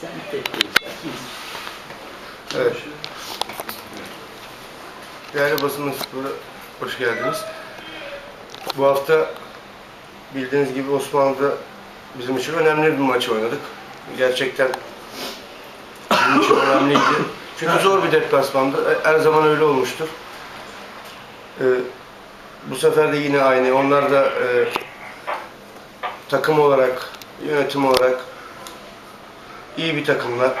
Sen tek. Evet. Değerli basın mensupları, hoş geldiniz. Bu hafta bildiğiniz gibi Osmanlı'da bizim için önemli bir maç oynadık. Gerçekten bizim için önemliydi. Çünkü zor bir deplasmandı. Her zaman öyle olmuştur. Ee, bu sefer de yine aynı. Onlar da e, takım olarak, yönetim olarak iyi bir takımlar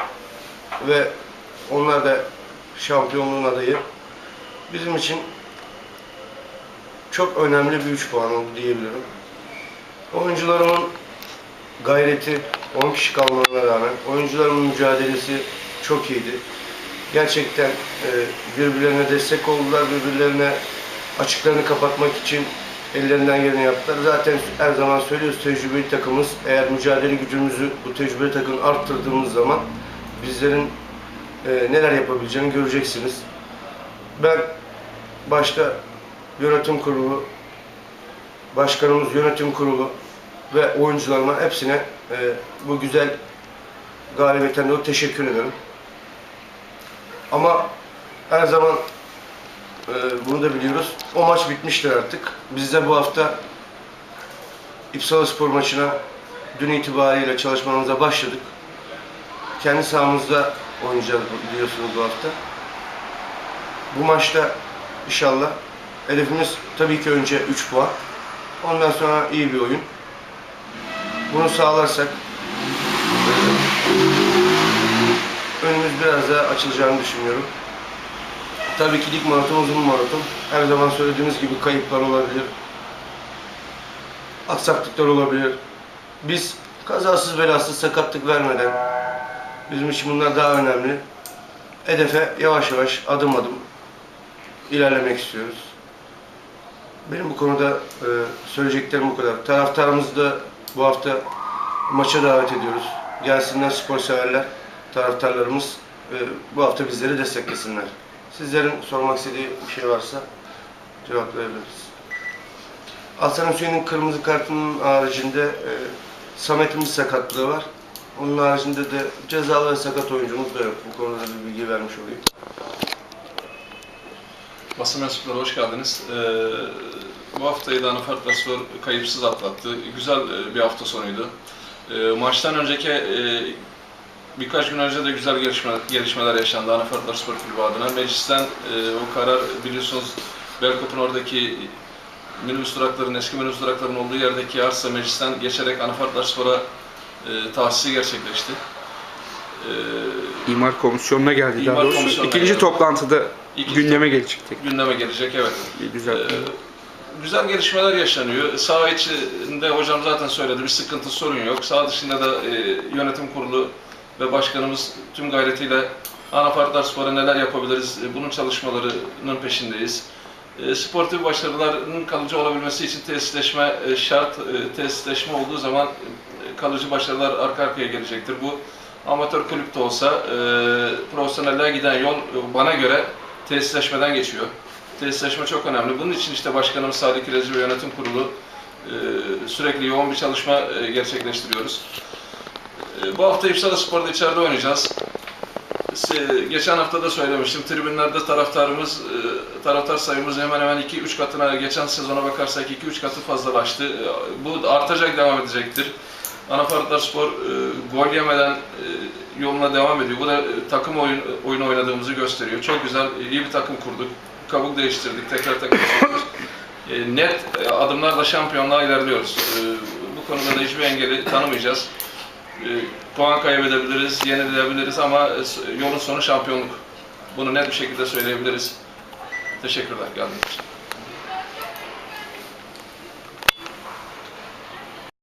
ve onlar da şampiyonluğun adayı. Bizim için çok önemli bir 3 puan oldu diyebilirim. Oyuncularımın gayreti 10 kişi kalmalarına rağmen oyuncularımın mücadelesi çok iyiydi. Gerçekten e, birbirlerine destek oldular, birbirlerine açıklarını kapatmak için ellerinden geleni yaptılar. Zaten her zaman söylüyoruz tecrübeli takımız. Eğer mücadele gücümüzü bu tecrübeli takım arttırdığımız zaman bizlerin e, neler yapabileceğini göreceksiniz. Ben başta yönetim kurulu, başkanımız yönetim kurulu ve oyuncularıma hepsine e, bu güzel galibiyetten dolayı teşekkür ederim. Ama her zaman e, bunu da biliyoruz. O maç bitmiştir artık. Biz de bu hafta İpsala Spor maçına dün itibariyle çalışmamıza başladık. Kendi sahamızda oynayacağız biliyorsunuz bu hafta. Bu maçta inşallah hedefimiz tabii ki önce 3 puan. Ondan sonra iyi bir oyun. Bunu sağlarsak önümüz biraz daha açılacağını düşünüyorum. Tabii ki lig maraton uzun maraton. Her zaman söylediğimiz gibi kayıplar olabilir. Aksaklıklar olabilir. Biz kazasız belasız sakatlık vermeden bizim için bunlar daha önemli. Hedefe yavaş yavaş adım adım ilerlemek istiyoruz. Benim bu konuda e, söyleyeceklerim bu kadar. Taraftarımızı da bu hafta maça davet ediyoruz. Gelsinler spor severler, taraftarlarımız e, bu hafta bizleri desteklesinler. Sizlerin sormak istediği bir şey varsa cevaplayabiliriz. Hasan Hüseyin'in kırmızı kartının haricinde e, Samet'in bir sakatlığı var. Onun haricinde de cezalı ve sakat oyuncumuz da yok. Bu konuda bir bilgi vermiş olayım. Basın mensupları hoş geldiniz. Ee, bu haftayı da Anafartlar Spor kayıpsız atlattı. Güzel e, bir hafta sonuydu. Ee, maçtan önceki e, birkaç gün önce de güzel gelişme, gelişmeler yaşandı Anafartlar Spor Kulübü adına. Meclisten e, o karar biliyorsunuz Belkop'un oradaki minibüs durakların, eski minibüs durakların olduğu yerdeki arsa meclisten geçerek Anafartlar Spor'a e, tahsisi gerçekleşti. Ee, İmar komisyonuna geldi İmar daha doğrusu. komisyonuna İkinci geldi. toplantıda İkinci gündeme gelecekti. gündeme gelecek, evet. Düzeltme. Ee, güzel gelişmeler yaşanıyor. Sağ içinde hocam zaten söyledi bir sıkıntı sorun yok. Sağ dışında da e, yönetim kurulu ve başkanımız tüm gayretiyle Anafartlar Spor'a neler yapabiliriz e, bunun çalışmalarının peşindeyiz. E, sportif başarıların kalıcı olabilmesi için tesisleşme e, şart. E, tesisleşme olduğu zaman kalıcı başarılar arka arkaya gelecektir. Bu amatör kulüp de olsa e, profesyonelliğe giden yol bana göre tesisleşmeden geçiyor. Tesisleşme çok önemli. Bunun için işte Başkanımız Salih Kirezi ve Yönetim Kurulu sürekli yoğun bir çalışma gerçekleştiriyoruz. E, Bu hafta İpsala Spor'da içeride oynayacağız. Geçen hafta da söylemiştim. Tribünlerde taraftarımız, e, taraftar sayımız hemen hemen 2-3 katına, geçen sezona bakarsak 2-3 katı fazlalaştı. E, Bu artacak, devam edecektir. Anafartlar Spor e, gol yemeden e, yoluna devam ediyor. Bu da e, takım oyun, oyunu oynadığımızı gösteriyor. Çok güzel, iyi bir takım kurduk. Kabuk değiştirdik, tekrar takım kurduk. Net adımlarla şampiyonluğa ilerliyoruz. Bu konuda da hiçbir engeli tanımayacağız. E, puan kaybedebiliriz, yenilebiliriz ama e, yolun sonu şampiyonluk. Bunu net bir şekilde söyleyebiliriz. Teşekkürler geldiğiniz için.